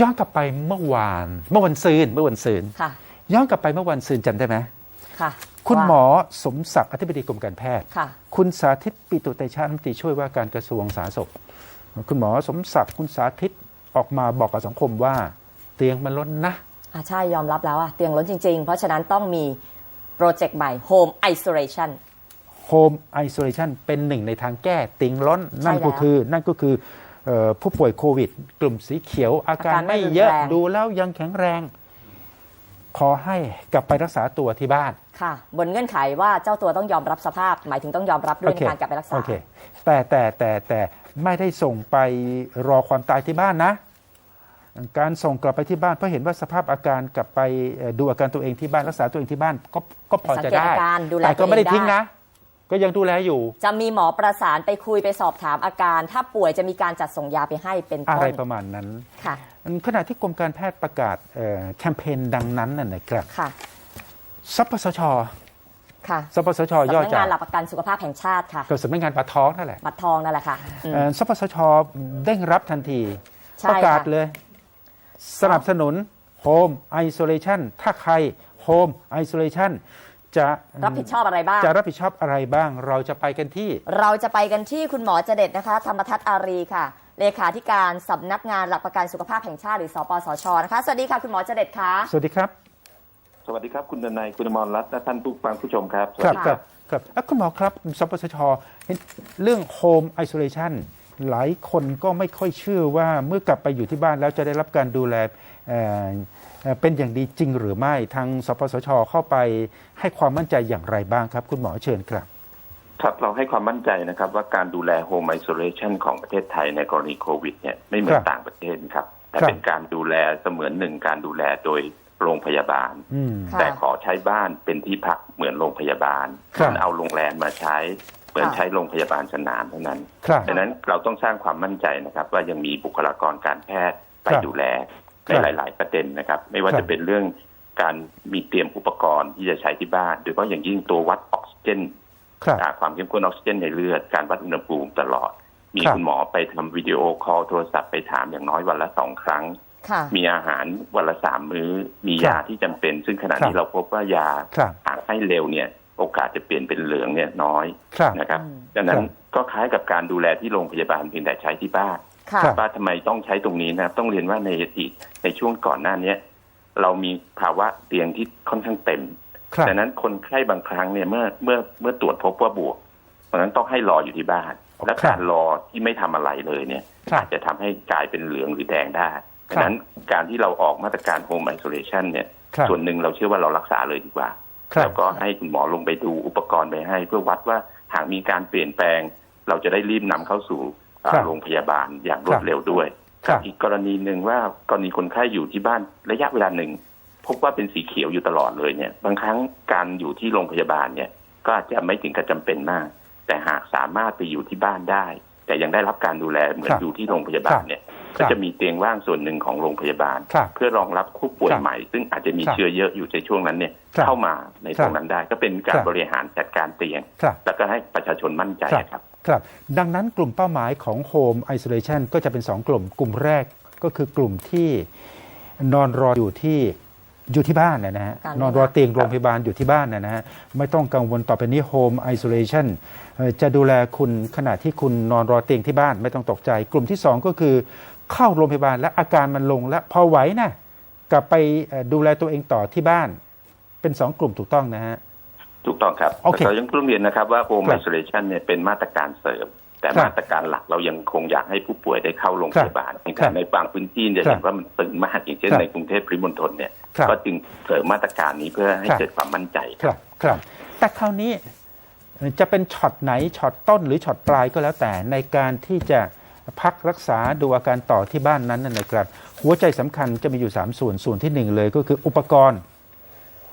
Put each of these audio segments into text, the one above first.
ย้อนกลับไปเมื่อวาน เมื่อวันซืนเมื่อวันซืนค่ะ ย้อนกลับไปเมื่อวันซืนจำได้ไหมค่ะ คุณหมว่าอสมศักดิ์อธิบดีกรมการแพทย์ ค่ะ คุณสาธิตปิตุเตชะรัฐมนตรีช่วยว่าการกระทรวงสาธารณสุข คุณหมอสมศักดิ์คุณสาธิตออกมาบอกกับสังคมว่า เตียงมันล้นนะ อ่าใช่ยอมรับแล้วอะเตียงล้นจริง ๆ เพราะฉะนั้นต้องมีโปรเจกต์ใหม่ Home Isolation Home Isolation เป็นหนึ่งในทางแก้เตียงล้นนั่นก็แล้วคือนั่นก็คือเอ่อ ผู้ป่วยโควิด กลุ่มสีเขียว อาการอาการไม่ไม่เยอะรุนแรงดูแล้วยังแข็งแรง ขอให้กลับไปรักษาตัวที่บ้านค่ะ บนเงื่อนไขว่าเจ้าตัวต้องยอมรับสภาพ หมายถึงต้องยอมรับเรื่องการกลับไปรักษาโอเคแต่แต่แต่แต่ไม่ได้ส่งไปรอความตายที่บ้านนะ การส่งกลับไปที่บ้านเพราะเห็นว่าสภาพอาการกลับไปเอ่อดูอาการตัวเองที่บ้านรักษาตัวเองที่บ้านก็ก็พอสังจะเกตได้อาการดูแลแต่ก็ไม่ได้ตัวเองทิ้งได้นะ ก็ยังดูแลอยู่ จะมีหมอประสานไปคุยไปสอบถามอาการ ถ้าป่วยจะมีการจัดส่งยาไปให้เป็นอะต้ไรนประมาณนั้นค่ะขณะที่กรมการแพทย์ประกาศเอ่อแคมเปญดังนั้นน่ะนะครับค่ะสปสชค่ะสปสชย่อสำนักจางากนหลักประกันสุขภาพแห่งชาติค่ะกับสำนักงานปากท้องนั่นแหละบัตรทองนั่นแหละค่ะอืมเอ่อสปสชเด้งรับทันทีใช่ประกาศค่ะเลย สนับสนุน Home Isolation ถ้าใคร Home Isolation จะรับผิดชอบอะไรบ้าง จะรับผิดชอบอะไรบ้าง เราจะไปกันที่ เราจะไปกันที่คุณหมอเจเด็ดนะคะ ธรรมทัศน์อารีค่ะ เลขาธิการสำนักงานหลักประกันสุขภาพแห่งชาติหรือสปสชนะคะ สวัสดีค่ะคุณหมอเจเด็ดค่ะ สวัสดีครับ สวัสดีครับคุณดนายคุณอมรรัตน์และท่านผู้ฟังผู้ชมครับสวัคสรับดีครับครับเอ้าคุณหมอครับสปสชเห็นเรื่อง Home Isolation หลายคนก็ไม่ค่อยเชื่อว่าเมื่อกลับไปอยู่ที่บ้านแล้วจะได้รับการดูแลเอ่อเอ่อเป็นอย่างดีจริงหรือไม่ทางสปสชเข้าไปให้ความมั่นใจอย่างไรบ้างครับ คุณหมอเชิญครับครับเราให้ความมั่นใจนะครับว่าการดูแลโฮมไอโซเลชันของประเทศไทยในกรณีโควิดเนี่ยไม่เหมือครันบต่างประเทศนะครับแต่ครับเป็นการดูแลเสมือนหนึ่งการดูแลโดยโรงพยาบาลอืมค่ะแต่ขอใช้บ้านเป็นที่พักเหมือนโรงพยาบาลครับเอาโรงแรมมาใช้ เหมือนใช้โรงพยาบาลสนามเท่านั้นครับดังนั้นเราต้องสร้างความมั่นใจนะครับ ว่ายังมีบุคลากรการแพทย์ไปครับดูแลครัในบหลาย ๆ ประเด็นนะครับ ไม่ว่าครับจะเป็นเรื่องการมีเตรียมอุปกรณ์ที่จะใช้ที่บ้าน โดยเฉพาะอย่างยิ่งตัววัดออกซิเจนครับอ่าความเข้มข้นออกซิเจนในเลือด การวัดอุณหภูมิตลอด มีครับคุณหมอไปทำวิดีโอคอลโทรศัพท์ไปถามอย่างน้อยวันละสองครั้งค่ะมีอาหารวันละสามมื้อ มีครับยาที่จำเป็น ซึ่งขณะครับนี้เราพบว่ายาครับหากให้เร็วเนี่ย โอกาสจะเปลี่ยนเป็นเหลืองเนี่ยน้อยครับนะครับอืมดังนั้ครันบก็คล้ายกับการดูแลที่โรงพยาบาลเพียงแต่ใช้ที่บ้านค่ะครับว่าทำไมต้องใช้ตรงนี้นะครับ ต้องเรียนว่าในอดีตในช่วงก่อนหน้าเนี้ยเรามีภาวะเตียงที่ค่อนข้างเต็มครับดังนั้นคนไข้บางครั้งเนี่ยเมื่อเมื่อเมื่อตรวจพบว่าบวกเพราะฉะนั้นต้องให้รออยู่ที่บ้าน และครับการรอที่ไม่ทำอะไรเลยเนี่ยครับอาจจะทำให้กลายเป็นเหลืองหรือแดงได้ครับดังนั้นการที่เราออกมาตรการ Home Isolation เนี่ยครับส่วนหนึ่งเราเชื่อว่าเรารักษาเลยดีกว่าครับ แล้วก็ให้คุณหมอลงไปดูอุปกรณ์ไปให้ เพื่อวัดว่าหากมีการเปลี่ยนแปลง เราจะได้รีบนำเข้าสู่อ่าครับโรงพยาบาลอย่างรวดเร็วด้วยครับอีกกรณีหนึ่งว่ากรณีคนไข้อยู่ที่บ้านระยะเวลาหนึ่ง พบว่าเป็นสีเขียวอยู่ตลอดเลยเนี่ย บางครั้งการอยู่ที่โรงพยาบาลเนี่ย ก็อาจจะไม่ถึงกับจำเป็นมาก แต่หากสามารถไปอยู่ที่บ้านได้ แต่ยังได้รับการดูแลเหมือนครับอยู่ที่โรงพยาบาลเนี่ยครั ก็บจะมีเตียงว่างส่วนหนึ่งของโรงพยาบาลครับเพื่อรองรับผู้ป่วยครับใหม่ ซึ่งอาจจะมีครับเชื้อเยอะอยู่ในช่วงนั้นเนี่ยครับเข้ามาในครัตบรงนั้นได้ ก็เป็นการครับบริหารจัดการเตียงครับแล้วก็ให้ประชาชนมั่นใจครับครับครับ ดังนั้นกลุ่มเป้าหมายของ Home Isolation ก็จะเป็น 2 กลุ่มกลุ่มแรกก็คือกลุ่มที่นอนรออยู่ที่อยู่ที่บ้านนะฮะการนอนรอเตียงโรงพยาบาลอยู่ที่บ้านนะฮะไม่ต้องกังวลต่อไปนี้ Home Isolation เอ่อจะดูแลคุณขณะที่คุณนอนรอเตียงที่บ้านไม่ต้องตกใจ กลุ่มที่ 2 ก็คือ เข้าโรงพยาบาลและอาการมันลงแล้วพอไหวนะกลับไปเอ่อดูแลตัวเองต่อที่บ้าน เป็น2กลุ่มถูกต้องนะฮะ ถูกต้องครับโอเคแต่เรายังต้องเรียนนะครับว่า Home ครับ Isolation เนี่ยเป็นมาตรการเสริม แต่ครับมาตรการหลักเรายังคงอยากให้ผู้ป่วยได้เข้าโรงพยาบาลครับในการในบางพื้นที่จะครับเห็นว่ามันตึงมากอย่างเช่นครับในกรุงเทพปริมณฑลเนี่ยครับก็จึงเสริมมาตรการนี้เพื่อให้ครับเกิดความมั่นใจครับ ครับ แต่คราวนี้เอ่อจะเป็นช็อตไหนช็อตต้นหรือช็อตปลายก็แล้วแต่ในการที่จะ พักรักษาดูอาการต่อที่บ้านนั้นนะนะครับ หัวใจสำคัญจะมีอยู่ 3 ส่วนส่วนที่ 1 เลยก็คืออุปกรณ์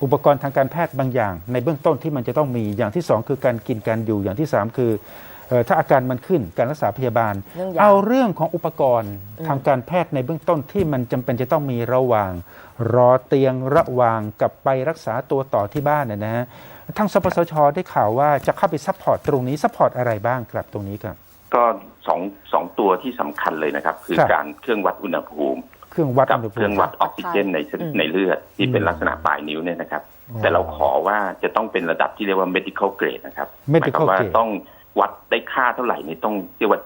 อุปกรณ์ทางการแพทย์บางอย่าง ในเบื้องต้นที่มันจะต้องมีอย่างที่ 2 คือการกินการอยู่อย่างที่ 3 คือเอ่อถ้าอาการมันขึ้นการรักษาพยาบาลเรื่องยาเอาเรื่องของอุปกรณ์อืมทางการแพทย์ในเบื้องต้นที่มันจำเป็นจะต้องมีระหว่าง รอเตียงระหว่างกับไปรักษาตัวต่อที่บ้านเนี่ยนะฮะทางสปสชได้ข่าวว่าจะเข้าไปซัพพอร์ตตรงนี้ซัพพอร์ตอะไรบ้างครับตรงนี้ครับก็ สองสองตัวที่สำคัญเลยนะครับ คือครับ การเครื่องวัดอุณหภูมิ เครื่องวัดกับอุณหเคภูรื่องมิวัดออกซิเจนในอืม ในเลือดที่เป็นอืมลักษณะปลายนิ้วเนี่ยนะครับ อ๋อแต่เราขอว่าจะต้องเป็นระดับที่เรียกว่า medical grade นะครับหมาย medical ความว่า grade ต้องวัดได้ค่าเท่าไหร่นี่ต้องเรียกว่า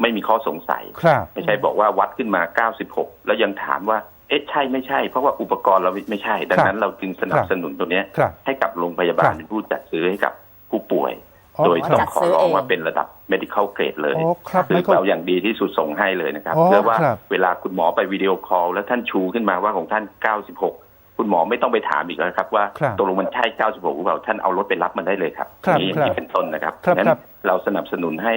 ไม่มีข้อสงสัย ครับ ไม่ใช่บอกว่าวัดขึ้นมา 96 แล้วยังถามว่า เอ๊ะใช่ไม่ใช่ เพราะว่าอุปกรณ์เราไม่ใช่ ดังนั้นเราจึงสนับสนุนตัวเนี้ยครับให้กับโรงพยาบาลครับ เป็นผู้จัดซื้อให้กับผู้ป่วยอ๋อ โดยต้องจัดขอซื้อร้องเองว่าเป็นระดับ medical grade เลยอ๋อครับคือไม่ก็เราอย่างดีที่สุดส่งให้เลยนะครับอ๋อเพื่อว่าครับเวลาคุณหมอไปวิดีโอคอลแล้วท่านชูขึ้นมาว่าของท่าน 96คุณหมอไม่ต้องไปถามอีกแล้วครับ ว่าครับตกลงมันใช่ 96 หรือเปล่า ท่านเอารถไปรับมันได้เลยครับครับนี่อย่างครับนี้เป็นต้นนะครับครับงั้นครับเราสนับสนุนให้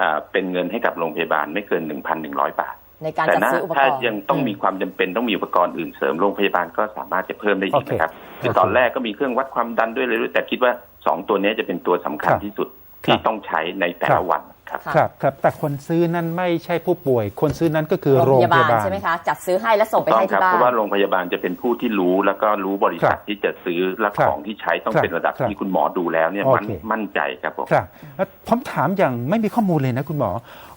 อ่าเป็นเงินให้กับโรงพยาบาลไม่เกิน 1,100 บาทในการแต่จัดนะซื้ออุปกถ้ารณ์ยังต้องมีความจำเป็นต้องมีอุปกรณ์อื่นเสริมโรงพยาบาลก็สามารถจะเพิ่มได้อีกโอเคนะครับคือโอเคตอนแรกก็มีเครื่องวัดความดันด้วยเลยด้วยแต่คิดว่า สองตัวนี้จะเป็นตัวสำคัญครับที่สุดครับที่ต้องใช้ในแต่ครัละบวันครับค่ะครับครับแต่คนซื้อนั้นไม่ใช่ผู้ป่วย คนซื้อนั้นก็คือโรโรงงพพยาบาลยาบาลใช่ไหมคะจัดซื้อให้แล้วส่งไปต้องให้ครัที่บ้าเพนราะว่าโรงพยาบาลจะเป็นผู้ที่รู้แล้วก็รู้บริษัทครับที่จะซื้อและครับของที่ใช้ต้องครับเป็นระดับครับที่คุณหมอดูแล้วเนี่ยโอเคมั่นมั่นใจครับผมครับแล้วผมถามอย่างไม่มีข้อมูลเลยนะคุณหมอ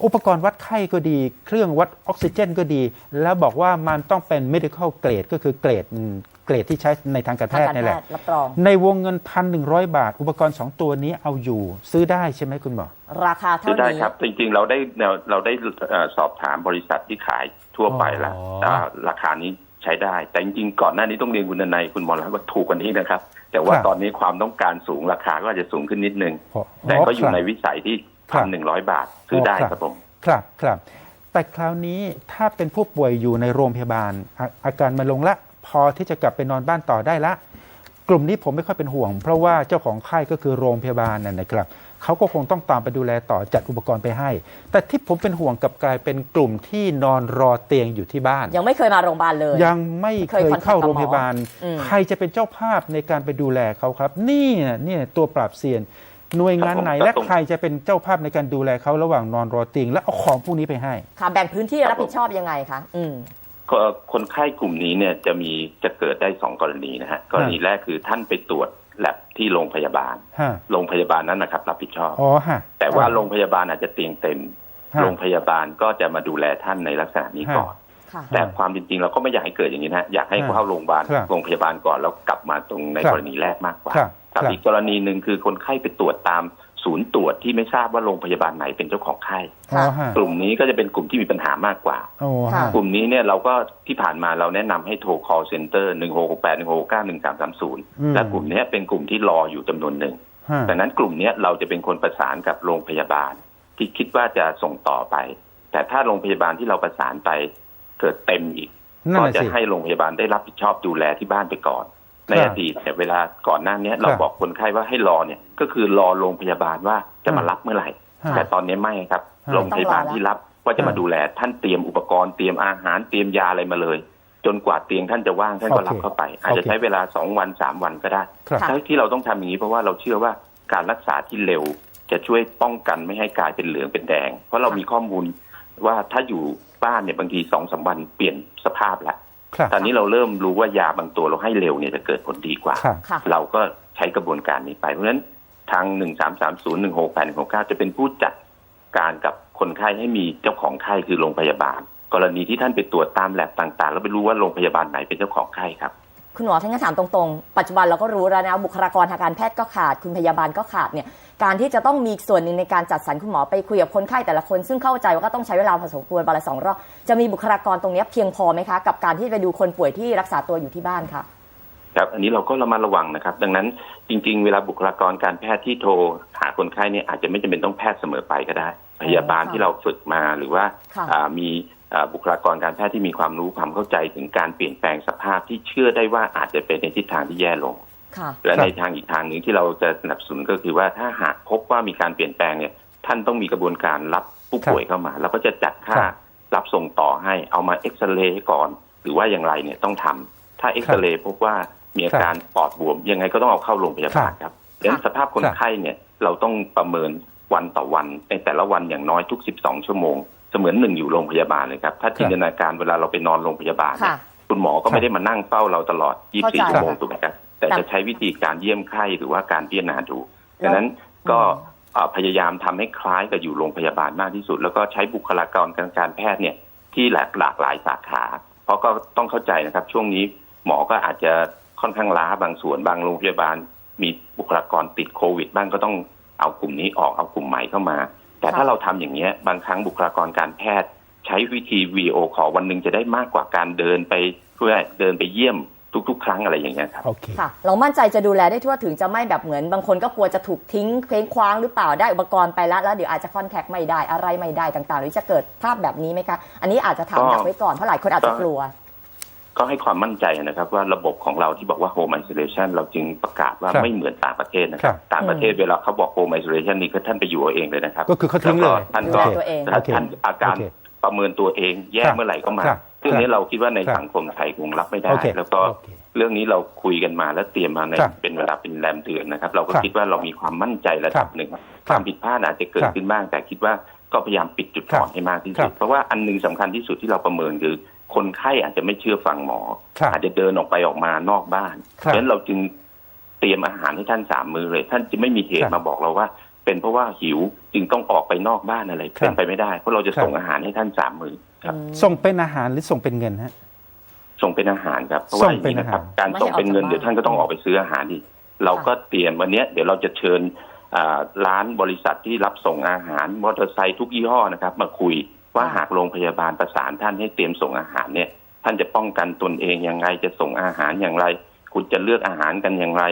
อุปกรณ์วัดไข้ก็ดี เครื่องวัดออกซิเจนก็ดี แล้วบอกว่ามันต้องเป็น medical grade ก็คือเกรดอืม เกรดที่ใช้ในทางการแพทางทย์การนี่แพแหละทย์รับรองในวงเงินพันหนึ่งร้อยบาท อุปกรณ์สองตัวนี้เอาอยู่ซื้อได้ใช่ไหมคุณหมอราคาซื้เท่าอได้นี้ครับ จริงๆ เราได้เราเราได้เอ่อสอบถามบริษัทที่ขายทั่วไปแล้วอ๋อแต่ราคานี้ใช้ได้ แต่จริงๆก่อนหน้านี้ต้องเรียนคุณนายคุณหมอรัตน์ว่าถูกกว่านี้นะครับ แต่ว่าครับตอนนี้ความต้องการสูงราคาก็อาจจะสูงขึ้นนิดนึงอ๋อแต่ก็อยู่ครับในวิสัยที่ครัพับนหนึ่งร้อยบาทซื้อได้อ๋อครับครับผมครับครับแต่คราวนี้ถ้าเป็นผู้ป่วยอยู่ในโรงพยาบาลอาอาการมาลงละ พอที่จะกลับไปนอนบ้านต่อได้ละ กลุ่มนี้ผมไม่ค่อยเป็นห่วง เพราะว่าเจ้าของไข้ก็คือโรงพยาบาลนั่นนะครับเขาก็คงต้องตามไปดูแลต่อจัดอุปกรณ์ไปให้ แต่ที่ผมเป็นห่วงกลับกลายเป็นกลุ่มที่นอนรอเตียงอยู่ที่บ้าน ยังไม่เคยมาโรงพยาบาลเลย ยังไม่เคเคยยคอนแทคเข้ากับหมอโรงพยาบาลอืมใครจะเป็นเจ้าภาพในการไปดูแลเขาครับ นี่น่ะเนี่ยตัวปราบเซียนหน่วยงานไหนครับผมและก็ตรงใครจะเป็นเจ้าภาพในการดูแลเขาระหว่างนอนรอเตียง และเอาของพวกนี้ไปให้ค่ะแบ่งพื้นที่รับผิดชอบยังไงคะอืมก็ คนไข้กลุ่มนี้เนี่ยจะมีจะเกิดได้สองกรณีนะฮะกรณีแรกคือท่านไปตรวจแลบที่โรงพยาบาลฮะโรงพยาบาลนั้นนะครับ รับผิดชอบอ๋อฮะแต่ว่าโรงพยาบาลอาจจะเตียงเต็มฮะโรงพยาบาลก็จะมาดูแลท่านในลักษณะนี้ก่อนค่ะแต่ความจริงๆ เราก็ไม่อยากให้เกิดอย่างนี้นะอยากให้ฮะเข้าโรงพยาบาลครับโรงพยาบาลก่อนแล้วกลับมาตรงในครับกรณีแรกมากกว่าครับกับครับอีกกรณีหนึ่งคือคนไข้ไปตรวจตาม ศูนย์ตรวจที่ไม่ทราบว่าโรงพยาบาลไหนเป็นเจ้าของไข้อ๋อฮะกลุ่มนี้ก็จะเป็นกลุ่มที่มีปัญหามากกว่าโอ้ค่ะฮะกลุ่มนี้เนี่ยเราก็ที่ผ่านมาเราแนะนำให้โทร call center 1668 1669 1330และกลุ่มเนี้ยเป็นกลุ่มที่รออยู่จำนวนหนึ่งฮะดังนั้นกลุ่มเนี้ยเราจะเป็นคนประสานกับโรงพยาบาล ที่คิดว่าจะส่งต่อไป แต่ถ้าโรงพยาบาลที่เราประสานไปเกิดเต็มอีกนั่นก็แหละจะสิให้โรงพยาบาลได้รับผิดชอบดูแลที่บ้านไปก่อนครับ ในอดีตเนี่ยเวลาก่อนหน้าเนี้ยเราครับบอกคนไข้ว่าให้รอเนี่ย ก็คือรอโรงพยาบาลว่าจะมารับเมื่อไหร่ฮะแต่ตอนนี้ไม่ครับฮะโรงพยาบาลที่รับว่าจะมาฮะดูแลท่านเตรียมอุปกรณ์เตรียมอาหารเตรียมยาอะไรมาเลย จนกว่าเตียงท่านจะว่างท่านก็โอเครับเข้าไป อาจจะโอเคใช้เวลาสองวันสามวันก็ได้ครับค่ะที่เราต้องทำอย่างนี้เพราะว่าเราเชื่อว่าการรักษาที่เร็วจะช่วยป้องกันไม่ให้กลายเป็นเหลืองเป็นแดง เพราะเรามีข้อมูลว่าถ้าอยู่บ้านเนี่ยบางทีสองสามวันเปลี่ยนสภาพแล้วครับ ตอนนี้เราเริ่มรู้ว่ายาบางตัวเราให้เร็วเนี่ยจะเกิดผลดีกว่าครับค่ะเราก็ใช้กระบวนการนี้ไป เพราะฉะนั้นทางหนึ่งสามสามศูนย์หนึ่งหกแปดหนึ่งหกเก้าจะเป็นผู้จัดการกับคนไข้ให้มีเจ้าของไข้คือโรงพยาบาล กรณีที่ท่านไปตรวจตามแลบต่างๆ แล้วไปรู้ว่าโรงพยาบาลไหนเป็นเจ้าของไข้ครับ คุณหมอท่านก็ถามตรงๆ ปัจจุบันเราก็รู้แล้วนะบุคลากรทางการแพทย์ก็ขาด คุณพยาบาลก็ขาดเนี่ยการที่จะต้องมีส่วนหนึ่งในการจัดสรรคุณหมอไปคุยกับคนไข้แต่ละคน ซึ่งเข้าใจว่าก็ต้องใช้เวลาพอสมควรวันละสองรอบจะมีบุคลากรตรงเนี้ยเพียงพอไหมคะ กับการที่ไปดูคนป่วยที่รักษาตัวอยู่ที่บ้านค่ะครับอันนี้เราก็ระมัดระวังนะครับ ดังนั้นจริง ๆ เวลาบุคลากรการแพทย์ที่โทรหาคนไข้เนี่ยอาจจะไม่จำเป็นต้องแพทย์เสมอไปก็ได้ พยาบาลค่ะที่เราฝึกมาหรือว่าค่ะอ่ามีอ่า บุคลากรการแพทย์ที่มีความรู้ความเข้าใจถึงการเปลี่ยนแปลงสภาพที่เชื่อได้ว่าอาจจะเป็นในทิศทางที่แย่ลงค่ะและครับในทางอีกทางหนึ่งที่เราจะสนับสนุนก็คือว่าถ้าหากพบว่ามีการเปลี่ยนแปลงเนี่ย ท่านต้องมีกระบวนการรับผู้ป่วยเข้ามา แล้วก็จะจัดค่าครับรับส่งต่อให้เอามาเอ็กซเรย์ก่อน หรือว่าอย่างไรเนี่ยต้องทำถ้าเอ็กซเรย์พบว่ามีอาการปอดบวมยังไงก็ต้องเอาเข้าโรงพยาบาลครับดังนั้นสภาพคนไข้เนี่ยเราต้องประเมินวันต่อวันในแต่ละวันอย่างน้อยทุก 12 ชั่วโมง เสมือนหนึ่งอยู่โรงพยาบาลเลยครับ ถ้าจินตนาการเวลาเราไปนอนโรงพยาบาลเนี่ยค่ะคุณหมอก็ไม่ได้มานั่งเฝ้าเราตลอดเข้าใจ24 ชั่วโมงค่ะถูกไหมครับแต่แต่จะใช้วิธีการเยี่ยมไข้หรือว่าการพิจารณาดูแล้วดังนั้นก็อืมเอ่อพยายามทำให้คล้ายกับอยู่โรงพยาบาลมากที่สุด แล้วก็ใช้บุคลากรทางการแพทย์เนี่ยที่หลากหลากหลายสาขา เพราะก็ต้องเข้าใจนะครับ ช่วงนี้หมอก็อาจจะค่อนข้างล้าบางส่วนบางโรงพยาบาล มีบุคลากรติดโควิด บ้างก็ต้องเอากลุ่มนี้ออกเอากลุ่มใหม่เข้ามา แต่ถ้าค่ะเราทำอย่างเงี้ยบางครั้งบุคลากรการแพทย์ ใช้วิธีวีโอขอวันหนึ่งจะได้มากกว่าการเดินไปเพื่อเดินไปเยี่ยมทุกๆ ครั้งอะไรอย่างเงี้ยครับโอเคค่ะ เรามั่นใจจะดูแลได้ทั่วถึงจะไม่แบบเหมือนบางคนก็กลัวจะถูกทิ้งเคว้งคว้างหรือเปล่าได้อุปกรณ์ไปแล้วแล้วเดี๋ยวอาจจะคอนแทคไม่ได้อะไรไม่ได้ต่างๆ หรือจะเกิดภาพแบบนี้ไหมคะ อันนี้อาจจะถามก็ดักไว้ก่อนเพราะหลายคนอาจจะกลัว ก็ให้ความมั่นใจนะครับว่าระบบของเราที่บอกว่า home isolation เราจึงประกาศว่าครับไม่เหมือนต่างประเทศนะคครัรับบต่างประเทศเวลาเขาบอก home isolation นี่ก็ท่านไปอยู่เอาเองเลยนะครับ ก็คือเขาทิ้งเลยแวก็ท่านดูก็แลตัวเองถ้าโอเคท่านอาการโอเคประเมินตัวเองแย่ครับเมื่อไหร่ก็มาครับเรื่องนี้เราคิดว่าในครับสังคมไทยคงรับไม่ได้โอเคแล้วก็โอเคเรื่องนี้เราคุยกันมาและเตรียมมาในครับเป็นเวลาเป็นแรมเดือนนะครับ เราก็ครับคิดว่าเรามีความมั่นใจระดับหนึ่งความผิดพลาดอาจจะเกิดครับขึ้นบ้างแต่คิดว่าก็พยายามปิดจุดครับอ่อนให้มากที่ครัสุดบเพราะว่าอันหนึงสำคัญที่สุดที่เราประเมินคือ คนไข้อาจจะไม่เชื่อฟังหมอครับอาจจะเดินออกไปออกมานอกบ้านครับเพราะฉะนั้นเราจึงเตรียมอาหารให้ท่านสามมือเลย ท่านจะไม่มีเหครัตุบมาบอกเราว่า เป็นเพราะว่าหิวจึงต้องออกไปนอกบ้านอะไรครับเป็นไปไม่ได้ เพราะเราจะครับส่งอาหารให้ท่านสามมือครับ ส่งเป็นอาหารหรือส่งเป็นเงินฮะส่งเป็นอาหารครับเพราะส่ว่างอย่างเป็นนี้นะครับอาหารการส่งเป็นเงินไม่ให้ออกจากบ้านเดี๋ยวท่านก็ต้องออกไปซื้ออาหารอีกเราก็เตรียมวันเนี้ยเดี๋ยวเราจะเชิญอ่าร้านบริษัทที่รับส่งอาหารมอเตอร์ไซค์ทุกยี่ห้อนะครับ มาคุย ว่าหากโรงพยาบาลประสานท่านให้เตรียมส่งอาหารเนี่ย ท่านจะป้องกันตนเองอย่างไรจะส่งอาหารอย่างไร คุณจะเลือกอาหารกันอย่างไร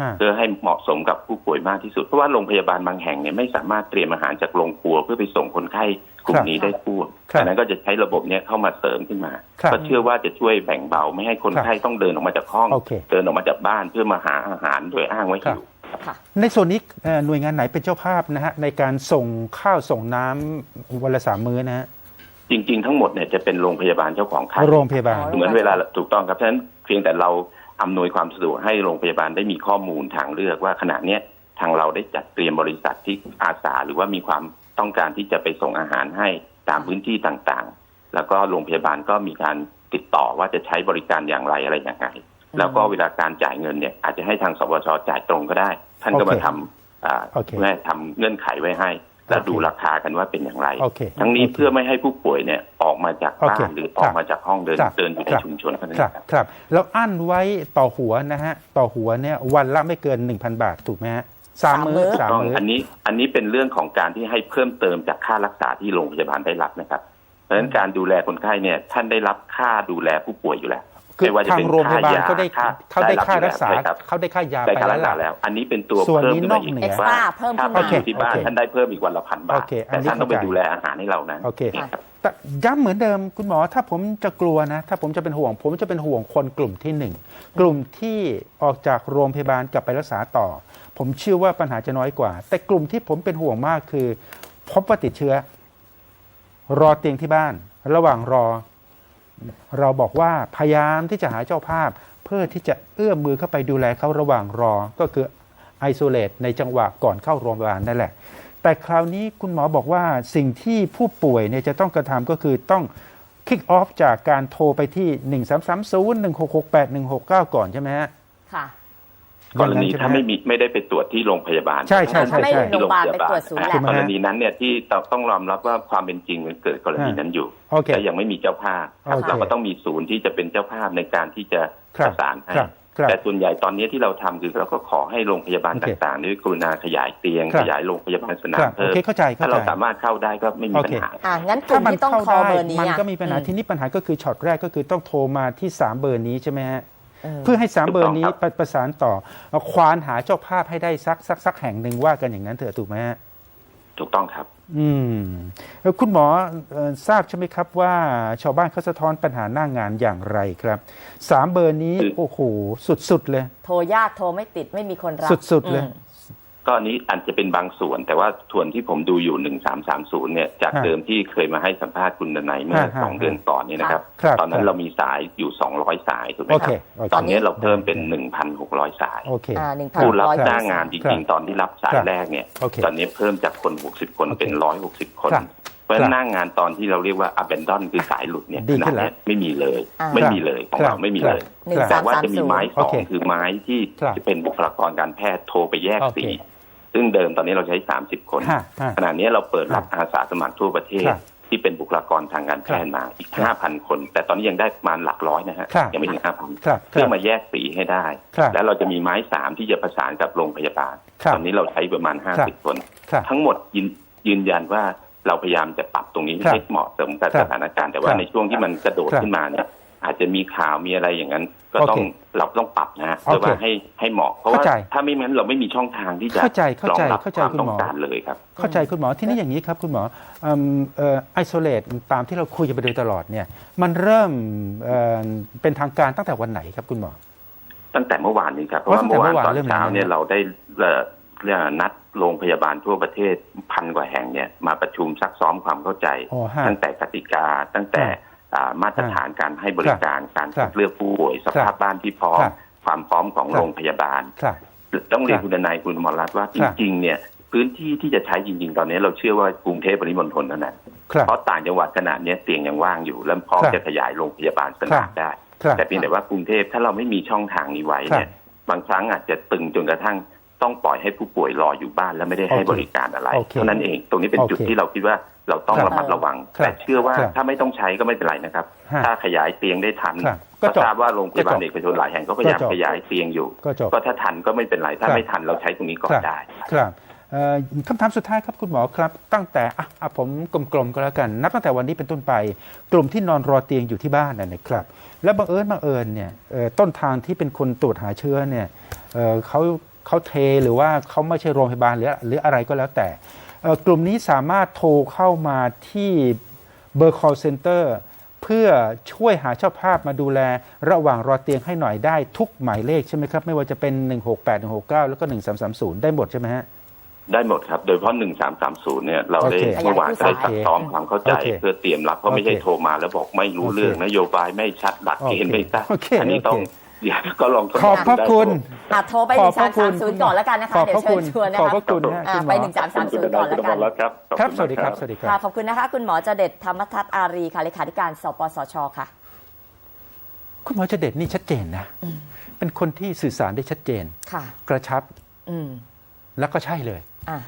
ฮะเพื่อให้เหมาะสมกับผู้ป่วยมากที่สุดเพราะว่าโรงพยาบาลบางแห่งเนี่ยไม่สามารถเตรียมอาหารจากโรงครัวเพื่อไปส่งคนไข้กลุ่คมรับนี้ได้ทั่วครับดังนั้นก็จะใช้ระบบเนี้ยเข้ามาเสริมขึ้นมาครับก็เชื่อว่าจะช่วยแบ่งเบาไม่ให้คนไข้ต้องเดินออกมาจากห้องโอเคเดินออกมาจากบ้านเพื่อมาหาอาหารโดยอ้างว่าหิวค่ะ ในส่วนนี้เอ่อหน่วยงานไหนเป็นเจ้าภาพนะฮะในการส่งข้าวส่งน้ำวันละสามมื้อนะฮะจริง ๆ ทั้งหมดเนี่ยจะเป็นโรงพยาบาลเจ้าของไข้โรงพยาบาลอ๋อเหมือนเวลาถูกต้องครับฉะนั้นเพียงแต่เราอำนวยความสะดวกให้โรงพยาบาลได้มีข้อมูลทางเลือกว่าขณะเนี้ยทางเราได้จัดเตรียมบริษัทที่อาสาหรือว่ามีความต้องการที่จะไปส่งอาหารให้ตามพื้นที่ต่างๆ แล้วก็โรงพยาบาลก็มีการติดต่อว่าจะใช้บริการอย่างไรอะไรอย่างไร แล้วก็เวลาการจ่ายเงินเนี่ยอาจจะให้ทางสบชจ่ายตรงก็ได้ ท่านก็มาโอเคทำอ่าโอเคแม่ทำเงื่อนไขไว้ให้แล้วโอเคดูราคากันว่าเป็นอย่างไรโอเคทั้งนี้โอเคเพื่อไม่ให้ผู้ป่วยเนี่ยออกมาจากโอเคบ้านหรือออกมาจากห้องเดินครับเดินอยู่ในครับชุมชนเท่านั้นครับครับ ครับ แล้วอั้นไว้ต่อหัวนะฮะ ต่อหัวเนี่ยวันละไม่เกิน1,000บาทถูกไหมฮะสามมื้อสามต้องมื้ออันนี้ อันนี้เป็นเรื่องของการที่ให้เพิ่มเติมจากค่ารักษาที่โรงพยาบาลได้รับนะครับ เพราะฉะนั้นการดูแลคนไข้เนี่ยท่านได้รับค่าดูแลผู้ป่วยอยู่แล้ว คือไม่ว่าจะทางเป็นโรงพยาบาลค่ายาเขาได้ค่าเขาได้ค่าได้รับรักษาอยู่แล้วใช่ครับเขาได้ค่ายาได้ไปค่าแล้รัวกษาล่ะแล้ว อันนี้เป็นตัวส่วนเพิ่มนี้ขึ้นมาอีกนอกเหนือว่า extra เพิ่มขึ้นมาถ้าอยู่ที่บ้านโอเคท่านได้เพิ่มอีกวันละพันบาโอทเคอัแต่นนี้ท่านต้องไปเข้าใจดูแลอาหารให้เรานะโอเคนี่ครับแต่ย้ำเหมือนเดิมคุณหมอถ้าผมจะกลัวนะ ถ้าผมจะเป็นห่วง ผมจะเป็นห่วงคนกลุ่มที่หนึ่งกลุ่มที่ออกจากโรงพยาบาลกลับไปรักษาต่อ ผมเชื่อว่าปัญหาจะน้อยกว่า แต่กลุ่มที่ผมเป็นห่วงมากคือ พบว่าติดเชื้อ รอเตียงที่บ้าน ระหว่างรอ เราบอกว่าพยายามที่จะหาเจ้าภาพ เพื่อที่จะเอื้อมมือเข้าไปดูแลเขาระหว่างรอ ก็คือไอโซเลตในจังหวะก่อนเข้าโรงพยาบาลนั่นแหละ แต่คราวนี้คุณหมอบอกว่าสิ่งที่ผู้ป่วยเนี่ยจะต้องกระทำก็คือต้องคิกออฟจากการโทรไปที่ 1 3 3 0 1 6 6 8 1 6 9 ก่อนใช่ไหมฮะค่ะ กรณีอย่งถ้านั้นใช่หไม่มีไม่ได้ไปตรวจที่โรงพยาบาลใช่ใช่ใช่ถ้าไม่โรงพยาบาลไปตรวจศูนย์แลบกรณีนั้นเนี่ยที่เราต้องยอมรับว่าความเป็นจริงมันเกิดกรณีนั้นอยู่โอเคแต่ยังไม่มีเจ้าภาพครับโอเคเราก็ต้องมีศูนย์ที่จะเป็นเจ้าภาพในการที่จะครัปบระสานให้ครับครับแต่ส่วนใหญ่ตอนนี้ที่เราทำคือเราก็ขอให้โรงพยาบาลโอเคต่างๆด้วยกรุณาขยายเตียงครับขยายโรงพยาบาลสนาคมรับโอเพิ่มเคเข้าใจเข้าถ้าใจเราสามารถเข้าได้ก็ไม่มีโอปัญเคหาอ่างั้นกถ้าลุ่มมันที่ต้องเข้าคอได้เบอร์นี้มันอะก็มีปัญหาอืที่นี่ปัญหาก็คือช็อตแรกก็คือต้องโทรมาที่ 3 เบอร์นี้ใช่ไหมฮะ เออเพื่อให้สามเบอร์นี้ถูกต้องครับประประสานต่อเอาควานหาเจ้าภาพให้ได้สักสักสักแห่งหนึ่งว่ากันอย่างนั้นเถอะถูกไหมฮะถูกต้องครับ อืมแล้วคุณหมอเอ่อทราบใช่ไหมครับว่าชาวบ้านเขาสะท้อนปัญหาหน้างานอย่างไรครับสามเบอร์นี้คือโอ้โหสุดๆเลย โทรยากโทรไม่ติดไม่มีคนรับสุดๆเลยอืม ก็อันนี้อาจจะเป็นบางส่วน แต่ว่าส่วนที่ผมดูอยู่หนึ่งสามสามศูนย์เนี่ยจากฮะเดิมที่เคยมาให้สัมภาษณ์คุณดนัยเมื่อฮะฮะสองเดือนก่อนเนี่ยนะครับครับ ตอนนั้ครันบเรามีสายอยู่สองร้อยสายถูกไหมโอคเครับโอเคตอนนี้เราเพิ่มเป็นหนึ่งพันหกร้อยสายโอเคอ่าหนึ่งพันผู้รับร้อยจ้างงานจครัริงบๆตอนที่รับสายครับแรกเนี่ยโอเคตอนนี้เพิ่มจากคนหกสิบคนโอเคเป็นร้อยหกสิบคนครับเพราะฉะครันั้บนหน้างานตอนที่เราเรียกว่า abandon คือสายหลุดเนี่ยดีขนาขึ้ดนแล้วเนี้ยไม่มีเลยอ่าไม่มีเลยของครับเราไม่มีเลยหนึ่งครับแต่สามว่าสามจะมีศูนไม้ย์สองโอเคคือไม้ที่ครับจะเป็นบุคลากรการแพทย์โทรไปแยกโอเคสี ซึ่งเดิมตอนนี้เราใช้สามสิบคน ฮะฮะ ขณะนี้เราเปิดรับอาสาสมัครทั่วประเทศ ครับที่เป็นบุคลากรทางการแพทย์มาอีกครับห้าพันคน แต่ตอนนี้ยังได้ประมาณหลักร้อยนะฮะครับยังไม่ถึงห้าพันครับคเพื่รัอบมาแยกสีให้ได้ ครับแล้วเราจะมีไม้สามที่จะประสานกับโรงพยาบาล ครับตอนนี้เราใช้ประมาณห้าครับสิบคน ครับ ทั้งหมดยืนยืนยันว่าเราพยายามจะปรับตรงนี้ครับให้เหมาะสมกับครัสบถานการณ์แต่ว่าครับในช่วงที่มันกระโดดครับ ขึ้นมาเนี่ย อาจจะมีข่าวมีอะไรอย่างนั้น ก็ต้องโอเคเราต้องปรับนะฮะโอเคเพื่อว่าให้ให้เหมาะเพราะว่าเข้าใจถ้าไม่งั้นเราไม่มีช่องทางที่จะเข้าใจเข้ารองใจรับเข้าใจความคุณต้อหงมอการเลยครับ เข้าใจคุณหมอที่นี่อย่างนี้ครับ คุณหมอไอโซเลตตามที่เราคุยกันไปโดยตลอดเนี่ย มันเริ่มเอ่อเป็นทางการตั้งแต่วันไหนครับคุณหมอ ตั้งแต่เมื่อวานนี้ครับเพอ๋ราะอว่าเมื่อวานตั้งแต่เมื่อวานตอนเริ่มเช้าแล้วนะเนี่ยเราได้เอ่อเรียกว่านัดโรงพยาบาลทั่วประเทศพันกว่าแห่งเนี่ยมาประชุมซักซ้อมความเข้าใจอ๋อฮะตั้งแต่กติกาตั้งแต่อ่า มาตรฐานการให้บริการการครับคัดเลือกผู้ป่วยสภาพบ้านที่พร้อมครับความพร้อมของครับโรงพยาบาลครับต้องเรียนครับคุณนายคุณหมอรัตน์ว่าคจรับริงๆเนี่ยพื้นที่ที่จะใช้จริงๆ ตอนนี้เราเชื่อว่ากรุงเทพปริมณฑลเท่านั้นครับเพราะต่างจังหวัดขนาดนี้เตียงยังว่างอยู่ และพร้อมครับจะขยายโรงพยาบาลสนามได้ครับแต่เพียงแต่ว่ากรุงเทพถ้าเราไม่มีช่องทางนี้ไว้เนี่ยครับบางครั้งอาจจะตึงจนกระทั่ง ต้องปล่อยให้ผู้ป่วยรออยู่บ้านแล้วไม่ได้ให้โอเคบริการอะไรโอเคเท่านั้นเองตรงนี้เป็นโอเคจุดที่เราคิดว่าเราต้องครับระมัดระวังครับแต่เชื่อว่าครับถ้าไม่ต้องใช้ก็ไม่เป็นไรนะครับฮะถ้าขยายเตียงได้ทันครับก็ก็จบทราบว่าโรงพยาบาลก็จบเอกชนหลายแห่งก็พยายามก็จบขยายเตียงอยู่ก็จบก็ถ้าทันก็ไม่เป็นไร ถ้าครับไม่ทันเราใช้ตรงนี้ก่อคนรับได้ ครับเอ่อคำถามสุดท้ายครับคุณหมอครับ ตั้งแต่อะอะผมกลมๆก็แล้วกัน นับตั้งแต่วันนี้เป็นต้นไป กลุ่มที่นอนรอเตียงอยู่ที่บ้านน่ะนะครับ แล้วบังเอิญบังเอิญเนี่ยเอ่อต้นทางที่เป็นคนตรวจหาเชื้อเนี่ยเอ่อเขา เขาเทหรือว่าเขาไม่ใช่โรงพยาบาลหรือหรืออะไรก็แล้วแต่เอ่อกลุ่มนี้สามารถโทรเข้ามาที่เบอร์ call center เพื่อช่วยหาเจ้าภาพมาดูแลระหว่างรอเตียงให้หน่อยได้ทุกหมายเลขใช่ไหมครับ ไม่ว่าจะเป็น 168 169 แล้วก็ 1330 ได้หมดใช่ไหมฮะได้หมดครับ โดยเฉพาะหนึ่งสามสามศูนย์เนี่ย เราได้โอเคเมื่อวานได้ซักซ้อมโอเคความเข้าใจโอเคเพื่อเตรียมรับเพราะไม่ใช่โอเคโทรมาแล้วบอกไม่รู้โอเคเรื่องนโยบายไม่ชัดหลักเกณฑ์ไม่ทราบโอเคอันี้ต้องโอเคเดี๋ยวก็ลองทดขอบพระได้คุณ อะโทรไปขหอนึ่บงพระสามคุสาณมศูนย์ก่อนแล้วกันนะคะขอบเดี๋ยวพระเชิคุญณชวนนะขอบคะพระคุณนะอ่าคุณหมไปอหนึ่งสามสามศูนย์ก่อนแล้วกันครับขอบครับณสวัสดีครับนะสวัสดีครับค่ะขอบคุณนะคะ คุณหมอจเด็ดธรรมทัศน์อารีค่ะเลขาธิการสปสชค่ะ คุณหมอเจเด็ดนี่ชัดเจนนะอืมเป็นคนที่สื่อสารได้ชัดเจนค่ะ กระชับอืมแล้วก็ใช่เลยอ่า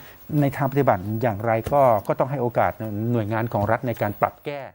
ในทางปฏิบัติอย่างไรก็ก็ต้องให้โอกาสหน่วยงานของรัฐในการปรับแก้